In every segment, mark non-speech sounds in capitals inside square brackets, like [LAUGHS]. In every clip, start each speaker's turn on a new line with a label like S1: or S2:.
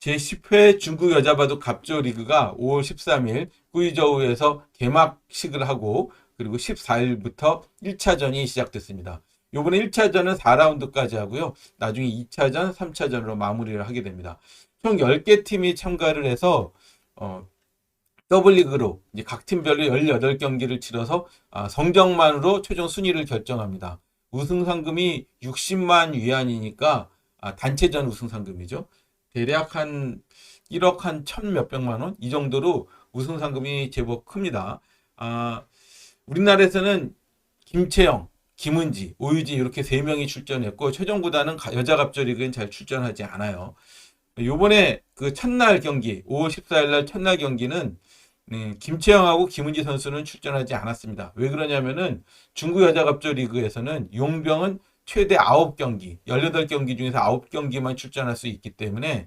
S1: 제10회 중국 여자바둑 갑조 리그가 5월 13일 구이저우에서 개막식을 하고 그리고 14일부터 1차전이 시작됐습니다. 요번에 1차전은 4라운드까지 하고요. 나중에 2차전, 3차전으로 마무리를 하게 됩니다. 총 10개 팀이 참가를 해서 어, 더블리그로 각 팀별로 18경기를 치러서 아, 성적만으로 최종 순위를 결정합니다. 우승 상금이 60만 위안이니까 아, 단체전 우승 상금이죠. 대략 한 1억 한 천 몇백만 원? 이 정도로 우승 상금이 제법 큽니다. 아, 우리나라에서는 김채영, 김은지, 오유진 이렇게 세 명이 출전했고 최종 구단은 가- 여자 갑조리그엔 잘 출전하지 않아요. 요번에 그 첫날 경기, 5월 14일 날 첫날 경기는 네, 김채영하고 김은지 선수는 출전하지 않았습니다. 왜 그러냐면은 중국 여자 갑조 리그에서는 용병은 최대 9경기, 18경기 중에서 9경기만 출전할 수 있기 때문에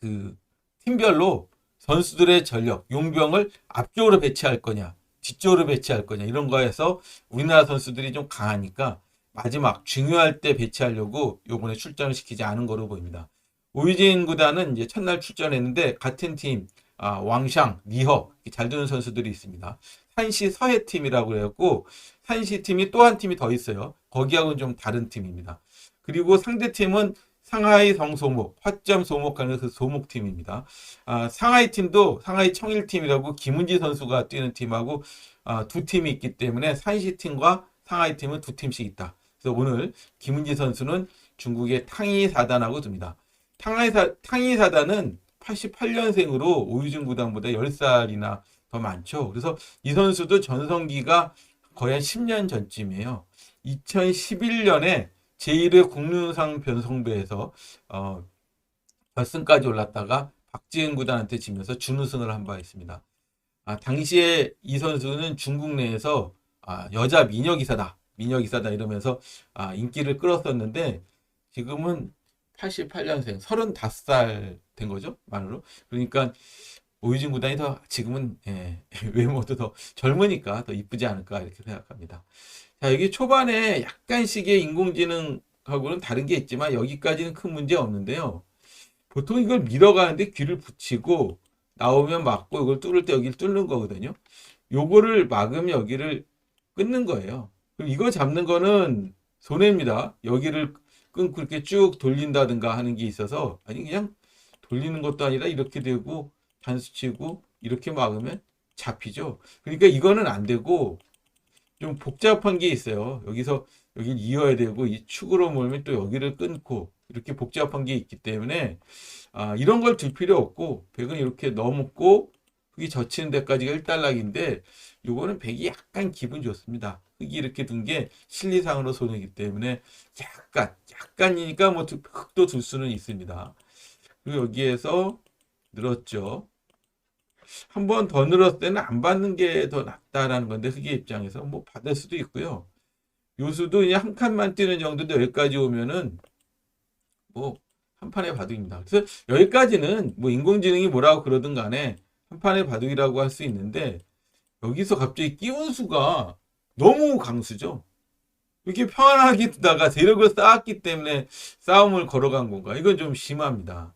S1: 그 팀별로 선수들의 전력, 용병을 앞쪽으로 배치할 거냐, 뒤쪽으로 배치할 거냐 이런 거에서 우리나라 선수들이 좀 강하니까 마지막 중요할 때 배치하려고 요번에 출전을 시키지 않은 거로 보입니다. 오유진 구단은 이제 첫날 출전했는데 같은 팀 아, 왕샹, 니허 잘 두는 선수들이 있습니다. 산시 서해 팀이라고 그래갖고 산시 팀이 또 한 팀이 더 있어요. 거기하고는 좀 다른 팀입니다. 그리고 상대 팀은 상하이 성소목, 화점 소목하는 그 소목 팀입니다. 아, 상하이 팀도 상하이 청일 팀이라고 김은지 선수가 뛰는 팀하고 아, 두 팀이 있기 때문에 산시 팀과 상하이 팀은 두 팀씩 있다. 그래서 오늘 김은지 선수는 중국의 탕이 사단하고 둡니다. 탕이 사단은 88년생으로 오유진 구단보다 10살이나 더 많죠. 그래서 이 선수도 전성기가 거의 한 10년 전쯤이에요. 2011년에 제1회 국륜상 변성배에서 어, 결승까지 올랐다가 박지은 구단한테 지면서 준우승을 한 바 있습니다. 아, 당시에 이 선수는 중국 내에서 아, 여자 미녀 기사다 이러면서 아, 인기를 끌었었는데 지금은 88년생, 35살 된 거죠, 만으로. 그러니까 오유진 구단이 더 지금은 예, [LAUGHS] 외모도 더 젊으니까 더 이쁘지 않을까 이렇게 생각합니다. 자, 여기 초반에 약간씩의 인공지능하고는 다른 게 있지만 여기까지는 큰 문제 없는데요. 보통 이걸 밀어가는데 귀를 붙이고 나오면 막고 이걸 뚫을 때 여기를 뚫는 거거든요. 요거를 막으면 여기를 끊는 거예요. 그럼 이거 잡는 거는 손해입니다. 여기를 끊고 이렇게 쭉 돌린다든가 하는 게 있어서 아니 그냥 돌리는 것도 아니라 이렇게 되고 단수 치고 이렇게 막으면 잡히죠. 그러니까 이거는 안 되고 좀 복잡한 게 있어요. 여기서 여기를 이어야 되고 이 축으로 몰면 또 여기를 끊고 이렇게 복잡한 게 있기 때문에 아, 이런 걸 들 필요 없고 백은 이렇게 넘고 흙이 젖히는 데까지가 1단락인데 요거는 백이 약간 기분 좋습니다. 흙이 이렇게 둔 게 실리상으로 손해이기 때문에 약간 약간이니까 뭐 두- 흙도 둘 수는 있습니다. 그리고 여기에서 늘었죠. 한 번 더 늘었을 때는 안 받는 게 더 낫다라는 건데 흙의 입장에서 뭐 받을 수도 있고요. 요수도 그냥 한 칸만 뛰는 정도인데 여기까지 오면은 뭐 한 판의 바둑입니다. 그래서 여기까지는 뭐 인공지능이 뭐라고 그러든 간에 한 판의 바둑이라고 할 수 있는데 여기서 갑자기 끼운 수가 너무 강수죠. 이렇게 평안하게 두다가 세력을 쌓았기 때문에 싸움을 걸어간 건가? 이건 좀 심합니다.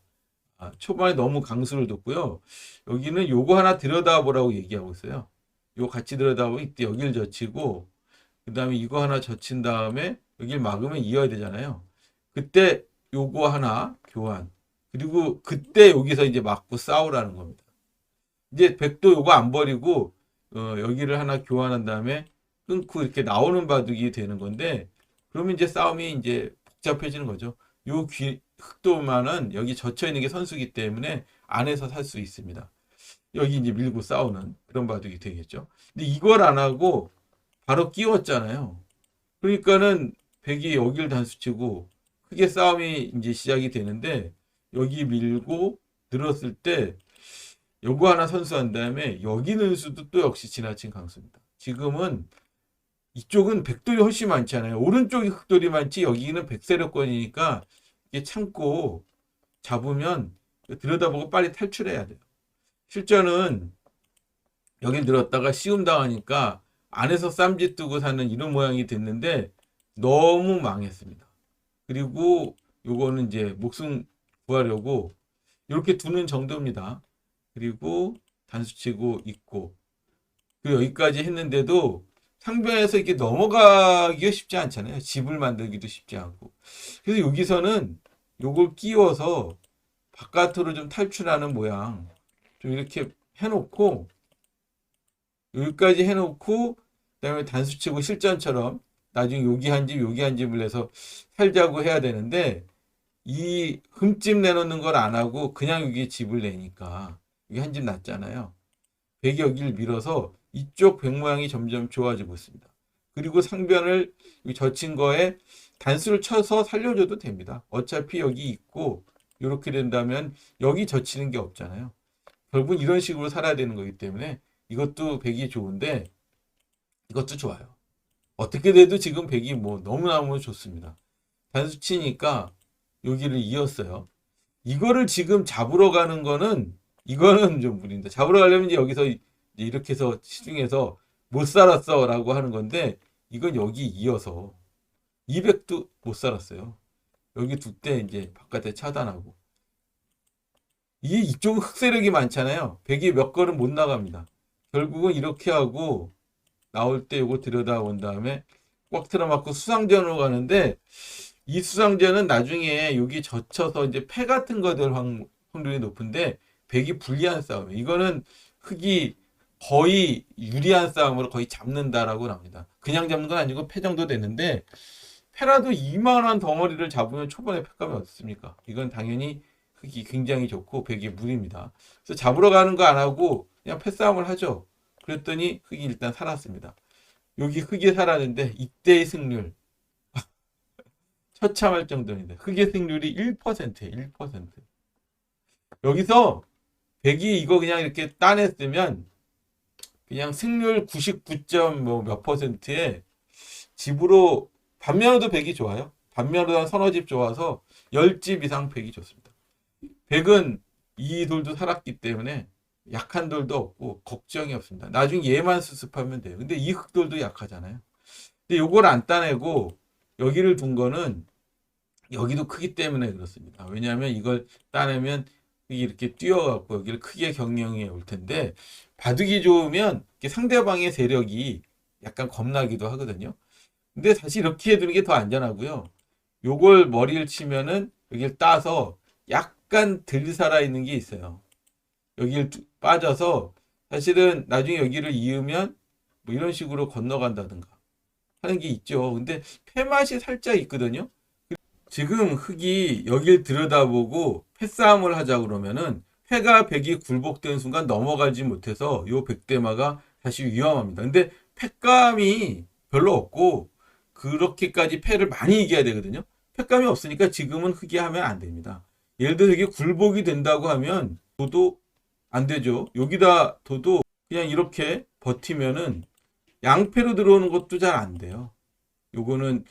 S1: 아, 초반에 너무 강수를 뒀고요. 여기는 요거 하나 들여다보라고 얘기하고 있어요. 요거 같이 들여다보면 이때 여기를 젖히고 그 다음에 이거 하나 젖힌 다음에 여기를 막으면 이어야 되잖아요. 그때 요거 하나 교환. 그리고 그때 여기서 이제 맞고 싸우라는 겁니다. 이제 백도 요거 안 버리고 어, 여기를 하나 교환한 다음에 끊고 이렇게 나오는 바둑이 되는 건데 그러면 이제 싸움이 이제 복잡해지는 거죠. 요 귀, 흑도만은 여기 젖혀 있는 게 선수기 때문에 안에서 살 수 있습니다. 여기 이제 밀고 싸우는 그런 바둑이 되겠죠. 근데 이걸 안 하고 바로 끼웠잖아요. 그러니까는 백이 여기를 단수치고 크게 싸움이 이제 시작이 되는데 여기 밀고 늘었을 때 요거 하나 선수한 다음에 여기 는 수도 또 역시 지나친 강수입니다. 지금은 이쪽은 백돌이 훨씬 많잖아요. 오른쪽이 흑돌이 많지 여기는 백세력권이니까 이게 참고 잡으면 들여다보고 빨리 탈출해야 돼요. 실전은 여길 들었다가 시움 당하니까 안에서 쌈짓 두고 사는 이런 모양이 됐는데 너무 망했습니다. 그리고 요거는 이제 목숨 구하려고 이렇게 두는 정도입니다. 그리고 단수치고 있고 그리고 여기까지 했는데도 상변에서 이렇게 넘어가기가 쉽지 않잖아요. 집을 만들기도 쉽지 않고. 그래서 여기서는 요걸 끼워서 바깥으로 좀 탈출하는 모양 좀 이렇게 해놓고 여기까지 해놓고 그 다음에 단수치고 실전처럼 나중에 여기 한 집 여기 한 집을 내서 살자고 해야 되는데 이 흠집 내놓는 걸 안 하고 그냥 여기 집을 내니까 여기 한집 났잖아요. 백이 여기를 밀어서 이쪽 백 모양이 점점 좋아지고 있습니다. 그리고 상변을 이 젖힌 거에 단수를 쳐서 살려줘도 됩니다. 어차피 여기 있고 이렇게 된다면 여기 젖히는 게 없잖아요. 결국은 이런 식으로 살아야 되는 거기 때문에 이것도 백이 좋은데 이것도 좋아요. 어떻게 돼도 지금 백이 뭐 너무너무 좋습니다. 단수 치니까 여기를 이었어요. 이거를 지금 잡으러 가는 거는 이거는 좀 무리입니다. 잡으러 가려면 이제 여기서 이렇게 해서 시중에서 못 살았어 라고 하는 건데 이건 여기 이어서 200도 못 살았어요. 여기 두때 이제 바깥에 차단하고 이 이쪽은 흑세력이 많잖아요. 백이 몇 걸음 못 나갑니다. 결국은 이렇게 하고 나올 때 요거 들여다 본 다음에 꽉 틀어맞고 수상전으로 가는데 이 수상전은 나중에 여기 젖혀서 이제 패 같은 거될 확률이 높은데 백이 불리한 싸움. 이거는 흑이 거의 유리한 싸움으로 거의 잡는다라고 합니다. 그냥 잡는 건 아니고 패 정도 되는데 패라도 이만한 덩어리를 잡으면 초반에 패감이 어떻습니까? 이건 당연히 흑이 굉장히 좋고 백이 무리입니다. 그래서 잡으러 가는 거 안 하고 그냥 패싸움을 하죠. 그랬더니 흑이 일단 살았습니다. 여기 흑이 살았는데 이때의 승률 [LAUGHS] 처참할 정도입니다. 흑의 승률이 1%예요. 1%. 여기서 백이 이거 그냥 이렇게 따냈으면 그냥 승률 99점 뭐몇 퍼센트에 집으로 반면으로도 백이 좋아요. 반면으로 한 서너 집 좋아서 10집 이상 백이 좋습니다. 백은 이 돌도 살았기 때문에 약한 돌도 없고 걱정이 없습니다. 나중에 얘만 수습하면 돼요. 근데 이 흑돌도 약하잖아요. 근데 요걸 안 따내고 여기를 둔 거는 여기도 크기 때문에 그렇습니다. 왜냐하면 이걸 따내면 이렇게 뛰어갖고 여기를 크게 경영해 올 텐데 바둑이 좋으면 상대방의 세력이 약간 겁나기도 하거든요. 근데 사실 이렇게 해두는 게 더 안전하고요. 요걸 머리를 치면은 여기를 따서 약간 덜 살아있는 게 있어요. 여기를 두- 빠져서 사실은 나중에 여기를 이으면 뭐 이런 식으로 건너간다든가 하는 게 있죠. 근데 패맛이 살짝 있거든요. 지금 흑이 여길 들여다보고 패싸움을 하자 그러면은 패가 백이 굴복된 순간 넘어가지 못해서 요 백대마가 사실 위험합니다. 근데 패감이 별로 없고 그렇게까지 패를 많이 이겨야 되거든요. 패감이 없으니까 지금은 흑이 하면 안 됩니다. 예를 들어 이게 굴복이 된다고 하면 도도 안 되죠. 여기다 둬도 그냥 이렇게 버티면은 양패로 들어오는 것도 잘 안 돼요. 요거는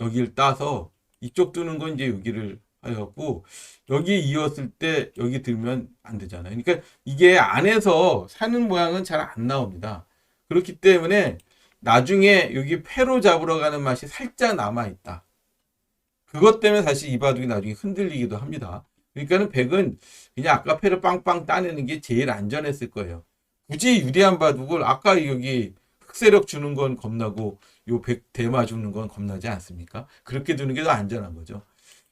S1: 여기를 따서 이쪽 두는 건 이제 여기를 하여갖고 여기 이었을 때 여기 들면 안 되잖아요. 그러니까 이게 안에서 사는 모양은 잘 안 나옵니다. 그렇기 때문에 나중에 여기 패로 잡으러 가는 맛이 살짝 남아 있다. 그것 때문에 사실 이 바둑이 나중에 흔들리기도 합니다. 그러니까는 백은 그냥 아까 패를 빵빵 따내는 게 제일 안전했을 거예요. 굳이 유리한 바둑을 아까 여기 흑세력 주는 건 겁나고 요 백 대마 주는 건 겁나지 않습니까? 그렇게 두는 게 더 안전한 거죠.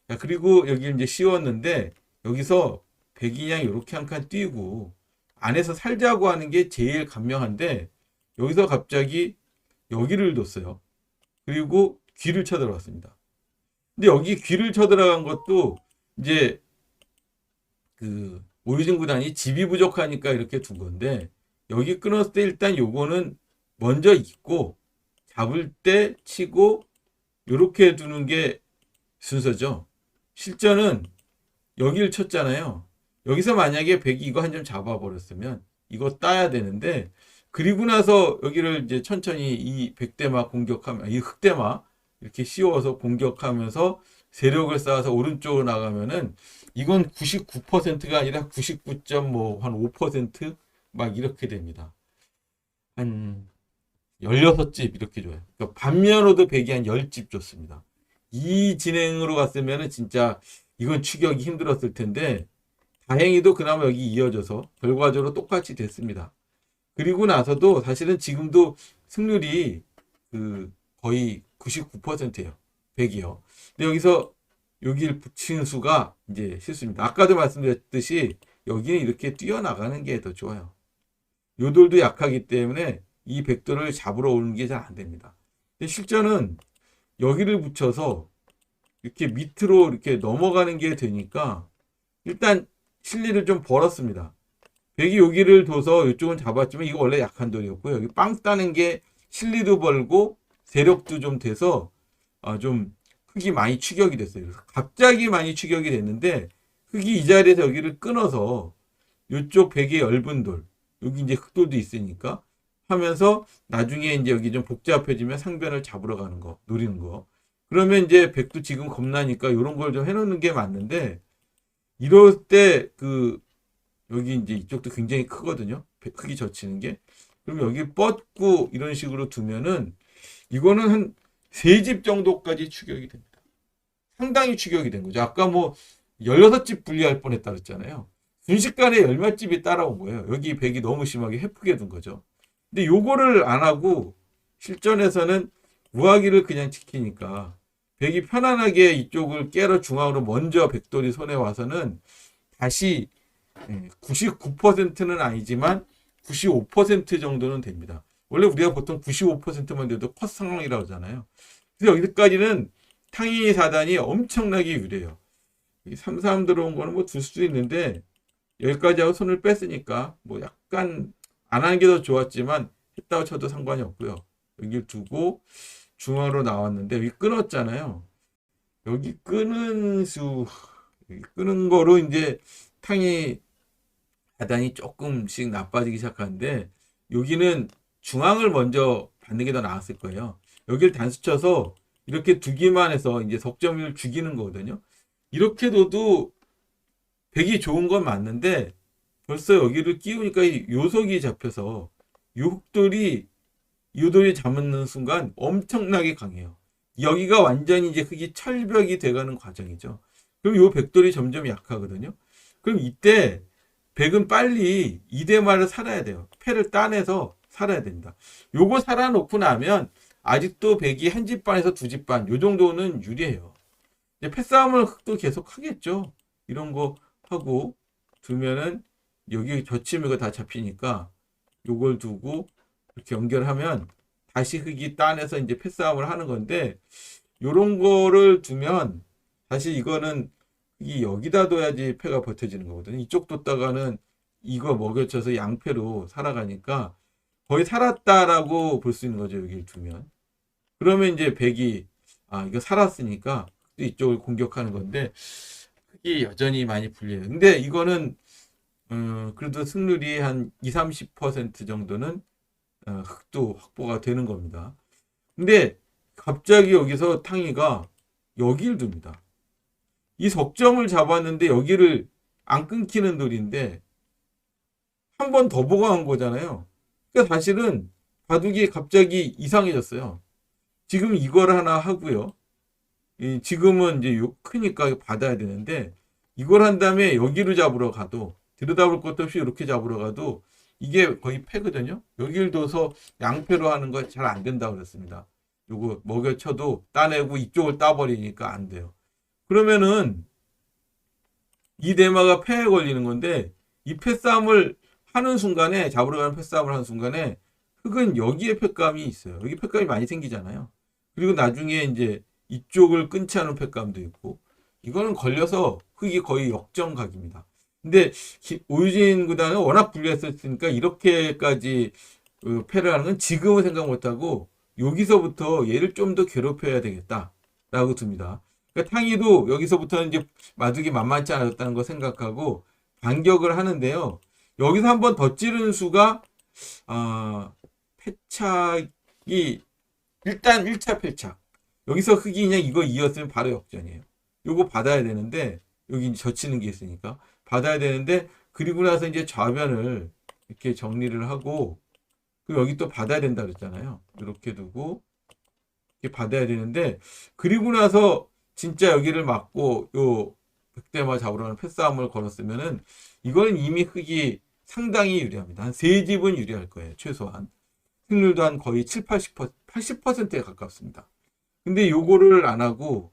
S1: 자, 그리고 여기 이제 씌웠는데 여기서 백인양 이렇게 한 칸 띄고 안에서 살자고 하는 게 제일 간명한데 여기서 갑자기 여기를 뒀어요. 그리고 귀를 쳐들어갔습니다. 근데 여기 귀를 쳐들어간 것도 이제 그 오유진 구단이 집이 부족하니까 이렇게 둔 건데 여기 끊었을 때 일단 요거는 먼저 있고 잡을 때 치고 요렇게 두는 게 순서죠. 실전은 여기를 쳤잖아요. 여기서 만약에 백이 이거 한 점 잡아버렸으면 이거 따야 되는데 그리고 나서 여기를 이제 천천히 이 백대마 공격하면 이 흑대마 이렇게 씌워서 공격하면서 세력을 쌓아서 오른쪽으로 나가면은 이건 99%가 아니라 99.뭐한 5%막 이렇게 됩니다. 한 16집 이렇게 줘요. 그러니까 반면으로도 백이 한 10집 줬습니다. 이 진행으로 갔으면은 진짜 이건 추격이 힘들었을 텐데 다행히도 그나마 여기 이어져서 결과적으로 똑같이 됐습니다. 그리고 나서도 사실은 지금도 승률이 그 거의 99%예요. 100이요. 근데 여기서 여기를 붙인 수가 이제 실수입니다. 아까도 말씀드렸듯이 여기는 이렇게 뛰어나가는 게 더 좋아요. 요돌도 약하기 때문에 이 백도를 잡으러 오는 게 잘 안 됩니다. 근데 실전은 여기를 붙여서 이렇게 밑으로 이렇게 넘어가는 게 되니까 일단 실리를 좀 벌었습니다. 백이 여기를 둬서 이쪽은 잡았지만 이거 원래 약한 돌이었고요. 여기 빵 따는 게 실리도 벌고 세력도 좀 돼서 아, 좀 흙이 많이 추격이 됐어요. 갑자기 많이 추격이 됐는데 흙이 이 자리에서 여기를 끊어서 이쪽 백의 얇은 돌 여기 이제 흙돌도 있으니까 하면서 나중에 이제 여기 좀 복잡해지면 상변을 잡으러 가는 거 노리는 거 그러면 이제 백도 지금 겁나니까 이런 걸 좀 해놓는 게 맞는데 이럴 때 그 여기 이제 이쪽도 굉장히 크거든요. 백- 크기 젖히는 게. 그럼 여기 뻗고 이런 식으로 두면은 이거는 한 세 집 정도까지 추격이 됩니다. 상당히 추격이 된 거죠. 아까 뭐 16집 분리할 뻔했다 그랬잖아요. 순식간에 열몇 집이 따라온 거예요. 여기 백이 너무 심하게 해프게 둔 거죠. 근데 요거를 안 하고 실전에서는 우아기를 그냥 지키니까 백이 편안하게 이쪽을 깨러 중앙으로 먼저 백돌이 손에 와서는 다시 99%는 아니지만 95% 정도는 됩니다. 원래 우리가 보통 95%만 돼도 컷 상황이라고 하잖아요. 그래서 여기까지는 탕이 사단이 엄청나게 유리해요. 3, 3 들어온 거는 뭐둘 수도 있는데 여기까지 하고 손을 뺐으니까 뭐 약간 안 하는 게 더 좋았지만 했다고 쳐도 상관이 없고요. 여기 두고 중앙으로 나왔는데 여기 끊었잖아요. 여기 끄는 수 여기 끄는 거로 이제 탕이 하단이 조금씩 나빠지기 시작하는데 여기는 중앙을 먼저 받는 게 더 나았을 거예요. 여기를 단수 쳐서 이렇게 두기만 해서 이제 석점을 죽이는 거거든요. 이렇게 둬도 백이 좋은 건 맞는데 벌써 여기를 끼우니까 이 요석이 잡혀서 요돌이 요돌이 잡는 순간 엄청나게 강해요. 여기가 완전히 이제 흙이 철벽이 돼가는 과정이죠. 그럼 요 백돌이 점점 약하거든요. 그럼 이때 백은 빨리 이대마를 살아야 돼요. 패를 따내서 살아야 됩니다. 요거 살아놓고 나면 아직도 백이 한 집 반에서 두 집 반, 요 정도는 유리해요. 이제 패싸움을 흑도 계속 하겠죠. 이런 거 하고 두면은 여기 젖히면 다 잡히니까 요걸 두고 이렇게 연결하면 다시 흙이 따내서 이제 패싸움을 하는 건데 요런 거를 두면 사실 이거는 이 여기다 둬야지 패가 버텨지는 거거든요. 이쪽 뒀다가는 이거 먹여쳐서 양패로 살아가니까 거의 살았다라고 볼 수 있는 거죠. 여기를 두면. 그러면 이제 백이 아 이거 살았으니까 또 이쪽을 공격하는 건데 흑이 여전히 많이 불리해요. 근데 이거는 음, 그래도 승률이 한 2, 30% 정도는 어, 흑도 확보가 되는 겁니다. 근데 갑자기 여기서 탕이가 여기를 둡니다. 이 석점을 잡았는데 여기를 안 끊기는 돌인데 한 번 더 보강한 거잖아요. 그러니까 사실은 바둑이 갑자기 이상해졌어요. 지금 이걸 하나 하고요. 이 지금은 이제 요 크니까 받아야 되는데 이걸 한 다음에 여기로 잡으러 가도 들여다볼 것도 없이 이렇게 잡으러 가도 이게 거의 패거든요. 여기를 둬서 양패로 하는 거 잘 안 된다고 그랬습니다. 요거 먹여쳐도 따내고 이쪽을 따버리니까 안 돼요. 그러면은 이 대마가 패에 걸리는 건데 이 패싸움을 하는 순간에 잡으러 가는 패싸움을 하는 순간에 흙은 여기에 패감이 있어요. 여기 패감이 많이 생기잖아요. 그리고 나중에 이제 이쪽을 끊지 않은 패감도 있고 이거는 걸려서 흙이 거의 역전각입니다. 근데 기- 오유진 구단은 워낙 불리했었으니까 이렇게까지 어, 패를 하는 건 지금은 생각 못하고 여기서부터 얘를 좀 더 괴롭혀야 되겠다라고 둡니다. 그러니까 탕이도 여기서부터는 이제 마둑이 만만치 않았다는 거 생각하고 반격을 하는데요. 여기서 한 번 더 찌르는 수가 아, 패착이 일단 1차 패착. 여기서 흑이 그냥 이거 이었으면 바로 역전이에요. 요거 받아야 되는데 여기 젖히는 게 있으니까 받아야 되는데 그리고 나서 이제 좌변을 이렇게 정리를 하고 그리고 여기 또 받아야 된다 그랬잖아요. 이렇게 두고 이렇게 받아야 되는데 그리고 나서 진짜 여기를 막고 요 백대마 잡으려는 패싸움을 걸었으면은 이거는 이미 흑이 상당히 유리합니다. 한 세 집은 유리할 거예요. 최소한. 승률도 한 거의 7, 80%, 80%에 가깝습니다. 근데 요거를 안 하고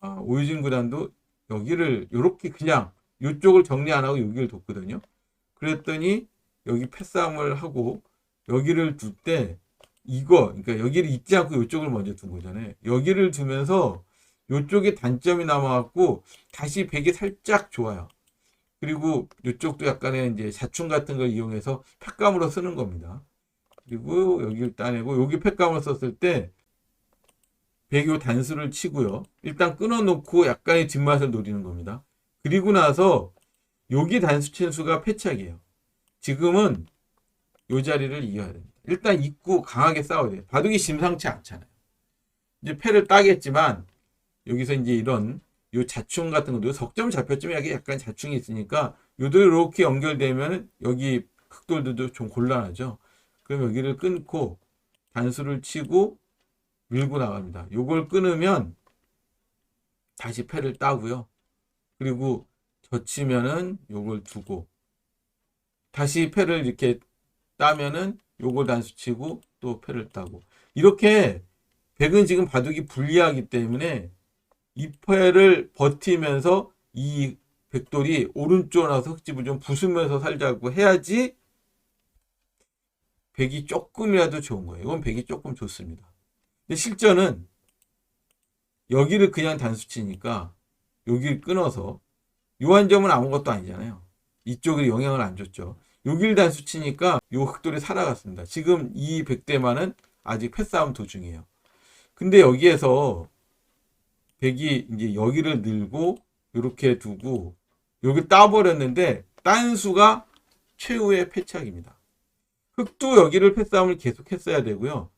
S1: 아, 오유진 구단도 여기를 요렇게 그냥 요쪽을 정리 안 하고 여기를 뒀거든요. 그랬더니 여기 패싸움을 하고 여기를 둘 때 이거 그러니까 여기를 잊지 않고 요쪽을 먼저 둔 거잖아요. 여기를 두면서 요쪽에 단점이 남아갖고 다시 백이 살짝 좋아요. 그리고 요쪽도 약간의 이제 자충 같은 걸 이용해서 팩감으로 쓰는 겁니다. 그리고 여기를 따내고 여기 팩감을 썼을 때 배교 단수를 치고요. 일단 끊어놓고 약간의 뒷맛을 노리는 겁니다. 그리고 나서 여기 단수 친 수가 패착이에요. 지금은 요 자리를 이겨야 됩니다. 일단 입고 강하게 싸워야 돼요. 바둑이 심상치 않잖아요. 이제 패를 따겠지만 여기서 이제 이런 요 자충 같은 것도 석점 잡혔지만 약간 자충이 있으니까 요도 이렇게 연결되면 여기 흑돌들도 좀 곤란하죠. 그럼 여기를 끊고 단수를 치고 밀고 나갑니다. 요걸 끊으면 다시 패를 따고요. 그리고 젖히면은 요걸 두고 다시 패를 이렇게 따면은 요걸 단수 치고 또 패를 따고 이렇게 백은 지금 바둑이 불리하기 때문에 이 패를 버티면서 이 백돌이 오른쪽 나서 흑집을 좀 부수면서 살자고 해야지 백이 조금이라도 좋은 거예요. 이건 백이 조금 좋습니다. 근데 실전은 여기를 그냥 단수 치니까 여기를 끊어서 요 한 점은 아무것도 아니잖아요. 이쪽에 영향을 안 줬죠. 여기를 단수 치니까 요 흑돌이 살아갔습니다. 지금 이 백대만은 아직 패싸움 도중이에요. 근데 여기에서 백이 이제 여기를 늘고 이렇게 두고 여기 따버렸는데 딴 수가 최후의 패착입니다. 흑도 여기를 패싸움을 계속 했어야 되고요.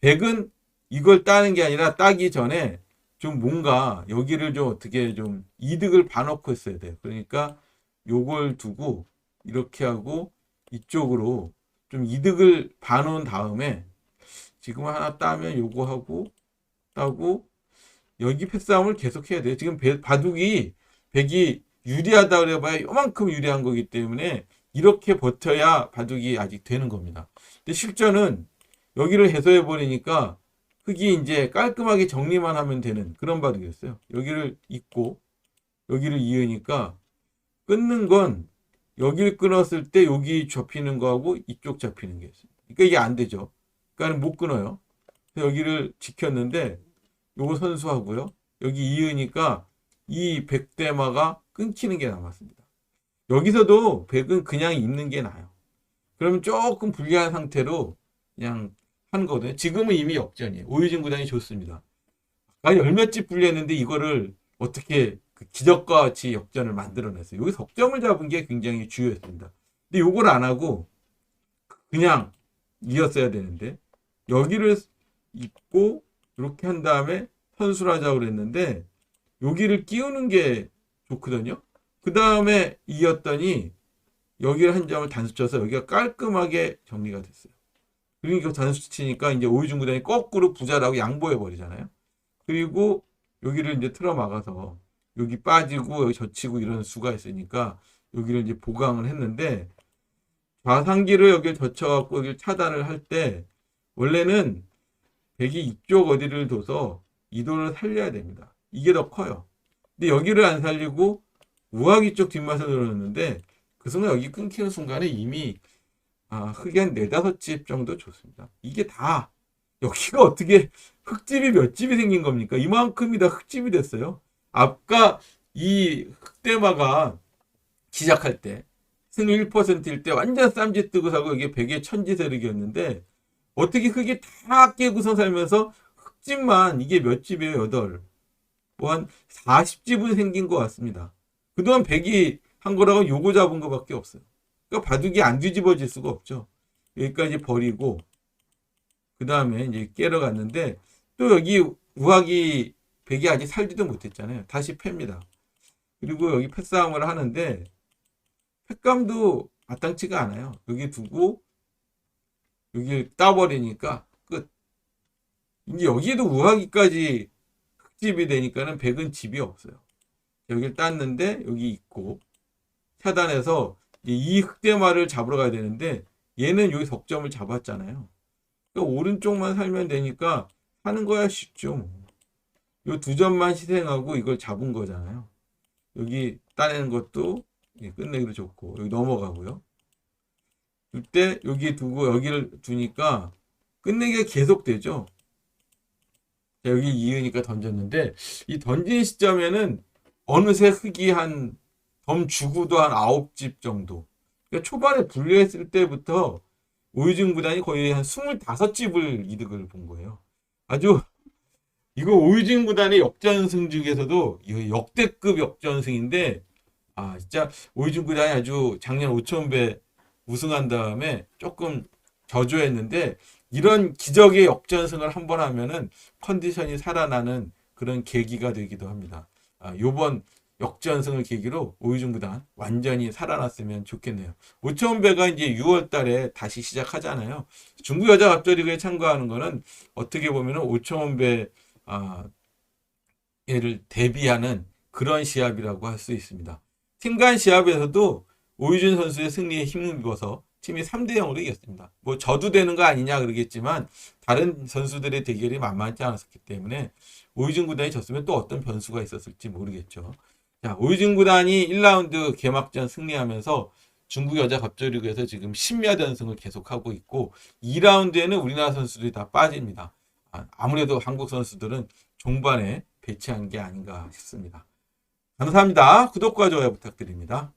S1: 백은 이걸 따는 게 아니라 따기 전에 좀 뭔가 여기를 좀 어떻게 좀 이득을 봐놓고 했어야 돼요. 그러니까 요걸 두고 이렇게 하고 이쪽으로 좀 이득을 봐놓은 다음에 지금 하나 따면 요거 하고 따고 여기 패싸움을 계속 해야 돼요. 지금 배- 바둑이 백이 유리하다 그래봐야 요만큼 유리한 거기 때문에 이렇게 버텨야 바둑이 아직 되는 겁니다. 근데 실전은 여기를 해소해 버리니까 흙이 이제 깔끔하게 정리만 하면 되는 그런 바둑이었어요. 여기를 잇고 여기를 이으니까 끊는 건 여기를 끊었을 때 여기 접히는 거하고 이쪽 잡히는 게 있습니다. 그러니까 이게 안 되죠. 그러니까 못 끊어요. 여기를 지켰는데 요거 선수하고요. 여기 이으니까 이 백대마가 끊기는 게 남았습니다. 여기서도 백은 그냥 있는 게 나아요. 그러면 조금 불리한 상태로 그냥 하는 거거든요. 지금은 이미 역전이에요. 오유진 구단이 좋습니다. 아까 열몇 집 불리했는데 이거를 어떻게 그 기적과 같이 역전을 만들어냈어요. 여기 석점을 잡은 게 굉장히 중요했습니다. 근데 요걸 안 하고 그냥 이었어야 되는데 여기를 입고 이렇게 한 다음에 선수를 하자고 그랬는데 여기를 끼우는 게 좋거든요. 그 다음에 이었더니 여기를 한 점을 단수 쳐서 여기가 깔끔하게 정리가 됐어요. 그러니까 단수 치니까 이제 오유준 구단이 거꾸로 부자라고 양보해 버리잖아요. 그리고 여기를 이제 틀어 막아서 여기 빠지고 여기 젖히고 이런 수가 있으니까 여기를 이제 보강을 했는데 좌상기를 여기를 젖혀갖고 여기 차단을 할 때 원래는 백이 이쪽 어디를 둬서 이도를 살려야 됩니다. 이게 더 커요. 근데 여기를 안 살리고 우하기 쪽 뒷맛을 늘었는데 그 순간 여기 끊기는 순간에 이미 아, 흙이 한 네다섯 집 정도 좋습니다. 이게 다 여기가 어떻게 흙집이 몇 집이 생긴 겁니까? 이만큼이 다 흙집이 됐어요. 아까 이 흙대마가 시작할 때 승률 1%일 때 완전 쌈짓 뜨고 사고 이게 백의 천지 세력이었는데 어떻게 흙이 다 깨고서 살면서 흙집만 이게 몇 집이에요? 여덟. 뭐 한 40집은 생긴 것 같습니다. 그동안 백이 한 거라고 요거 잡은 거밖에 없어요. 그러니까 바둑이 안 뒤집어질 수가 없죠. 여기까지 버리고 그 다음에 이제 깨러 갔는데 또 여기 우학이 백이 아직 살지도 못했잖아요. 다시 팹니다. 그리고 여기 패싸움을 하는데 팩감도 마땅치가 않아요. 여기 두고 여기 따버리니까 끝. 이제 여기에도 우하기까지 흙집이 되니까는 백은 집이 없어요. 여기를 땄는데 여기 있고 차단해서 이 흑대마를 잡으러 가야 되는데 얘는 여기 석점을 잡았잖아요. 그러니까 오른쪽만 살면 되니까 하는 거야 쉽죠. 요두 점만 희생하고 이걸 잡은 거잖아요. 여기 따내는 것도 예, 끝내기로 좋고 여기 넘어가고요. 이때 여기 두고 여기를 두니까 끝내기가 계속 되죠. 자, 여기 이으니까 던졌는데 이 던진 시점에는 어느새 흙이 한 덤 주구도 한 아홉 집 정도. 그러니까 초반에 분류했을 때부터 오유진 구단이 거의 한 25집을 이득을 본 거예요. 아주 이거 오유진 구단의 역전승 중에서도 역대급 역전승인데 아 진짜 오유진 구단이 아주 작년 5천배 우승한 다음에 조금 저조했는데 이런 기적의 역전승을 한 번 하면은 컨디션이 살아나는 그런 계기가 되기도 합니다. 아, 요번 역전승을 계기로 오유준 구단 완전히 살아났으면 좋겠네요. 오천배가 이제 6월 달에 다시 시작하잖아요. 중국 여자 갑절리그에 참가하는 거는 어떻게 보면은 오천배 아, 얘를 대비하는 그런 시합이라고 할 수 있습니다. 팀 간 시합에서도 오유준 선수의 승리에 힘을 입어서 팀이 3대 0으로 이겼습니다. 뭐 저도 되는 거 아니냐 그러겠지만 다른 선수들의 대결이 만만치 않았기 때문에 오유준 구단이 졌으면 또 어떤 변수가 있었을지 모르겠죠. 자, 오유진 구단이 1라운드 개막전 승리하면서 중국 여자 갑절리그에서 지금 10몇 연승을 계속하고 있고 2라운드에는 우리나라 선수들이 다 빠집니다. 아, 아무래도 한국 선수들은 종반에 배치한 게 아닌가 싶습니다. 감사합니다. 구독과 좋아요 부탁드립니다.